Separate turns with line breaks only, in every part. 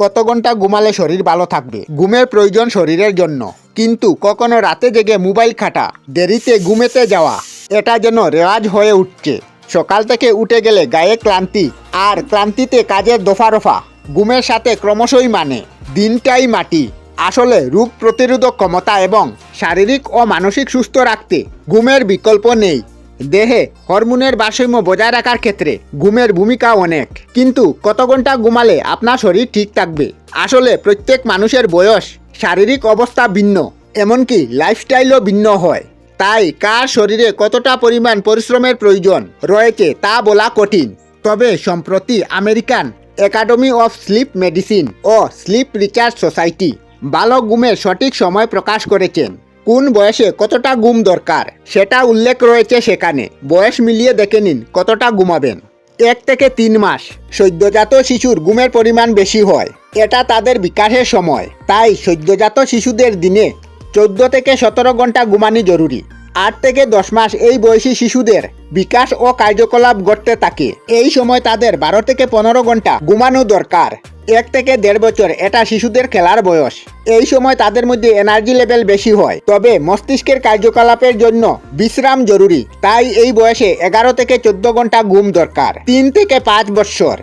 কত ঘণ্টা ঘুমালে শরীর ভালো থাকবে? ঘুমের প্রয়োজন শরীরের জন্য। কিন্তু কখনো রাতে জেগে মোবাইল খাটা দেরিতে ঘুমেতে যাওয়া, এটা যেন রেওয়াজ হয়ে উঠছে। সকাল থেকে উঠে গেলে গায়ে ক্লান্তি, আর ক্লান্তিতে কাজের দফা রফা ঘুমের সাথে ক্রমশই মানে দিনটাই মাটি। আসলে রোগ প্রতিরোধক ক্ষমতা এবং শারীরিক ও মানসিক সুস্থ রাখতে ঘুমের বিকল্প নেই। দেহে হরমোনের ভারসাম্য বজায় রাখার ক্ষেত্রে ঘুমের ভূমিকা অনেক। কিন্তু কত ঘণ্টা ঘুমালে আপনার শরীর ঠিক থাকবে? আসলে প্রত্যেক মানুষের বয়স শারীরিক অবস্থা ভিন্ন, এমনকি লাইফস্টাইলও ভিন্ন হয়। তাই কার শরীরে কতটা পরিমাণ পরিশ্রমের প্রয়োজন রয়েছে তা বলা কঠিন। তবে সম্প্রতি American academy of sleep medicine O sleep research society ভালো ঘুমের সঠিক সময় প্রকাশ করেছেন। কোন বয়সে কতটা ঘুম দরকার সেটা উল্লেখ রয়েছে সেখানে। বয়স মিলিয়ে দেখে নিন কতটা ঘুমাবেন। এক থেকে তিন মাস। সদ্যজাত শিশুর ঘুমের পরিমাণ বেশি হয়। এটা তাদের বিকাশের সময়। তাই সদ্যজাত শিশুদের দিনে চোদ্দ থেকে সতেরো ঘণ্টা ঘুমানি জরুরি। আট থেকে দশ মাস এই বয়সী শিশুদের বিকাশ ও কার্যকলাপ ঘটতে থাকে। এই সময় তাদের বারো থেকে পনেরো ঘণ্টা ঘুমানো দরকার। এক থেকে দেড় বছর এটা শিশুদের খেলার বয়স। এই সময় তাদের মধ্যে এনার্জি লেভেল বেশি হয়। তবে মস্তিষ্কের কার্যকলাপের জন্য বিশ্রাম জরুরি। তাই এই বয়সে এগারো থেকে চোদ্দ ঘণ্টা ঘুম দরকার। তিন থেকে পাঁচ বৎসর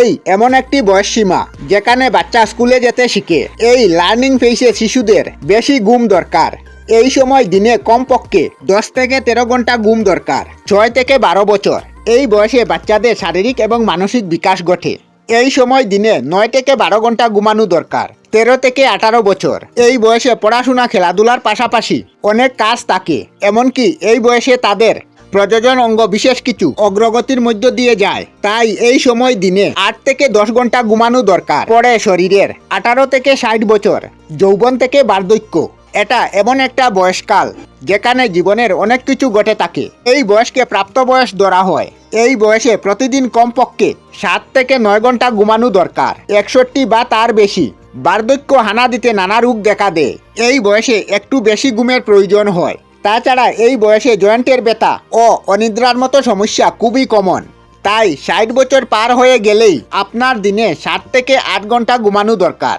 এই এমন একটি বয়স সীমা যেখানে বাচ্চা স্কুলে যেতে শিখে। এই লার্নিং ফেসে শিশুদের বেশি ঘুম দরকার। এই সময় দিনে কমপক্ষে দশ থেকে তেরো ঘণ্টা ঘুম দরকার, ছয় থেকে বারো বছর। এই বয়সে বাচ্চাদের শারীরিক এবং মানসিক বিকাশ ঘটে। এই সময় দিনে নয় থেকে বারো ঘণ্টা ঘুমানো দরকার, তেরো থেকে আঠারো বছর। এই বয়সে পড়াশোনা, খেলাধুলার পাশাপাশি অনেক কাজ থাকে, এমনকি এই বয়সে তাদের প্রযোজন অঙ্গ বিশেষ কিছু অগ্রগতির মধ্য দিয়ে যায়। তাই এই সময় দিনে আট থেকে দশ ঘণ্টা ঘুমানো দরকার। পরে শরীরের আঠারো থেকে ষাট বছর, যৌবন থেকে বার্ধক্য এটা এমন একটা বয়সকাল যেখানে জীবনের অনেক কিছু ঘটে থাকে। এই বয়সকে প্রাপ্ত বয়স ধরা হয়। এই বয়সে প্রতিদিন কমপক্ষে সাত থেকে নয় ঘণ্টা ঘুমানো দরকার। একষট্টি বা তার বেশি। বার্ধক্য হানা দিতে নানা রোগ দেখা দেয়। এই বয়সে একটু বেশি ঘুমের প্রয়োজন হয়। তাছাড়া এই বয়সে জয়েন্টের ব্যথা ও অনিদ্রার মতো সমস্যা খুবই কমন। তাই ষাট বছর পার হয়ে গেলেই আপনার দিনে সাত থেকে আট ঘণ্টা ঘুমানো দরকার।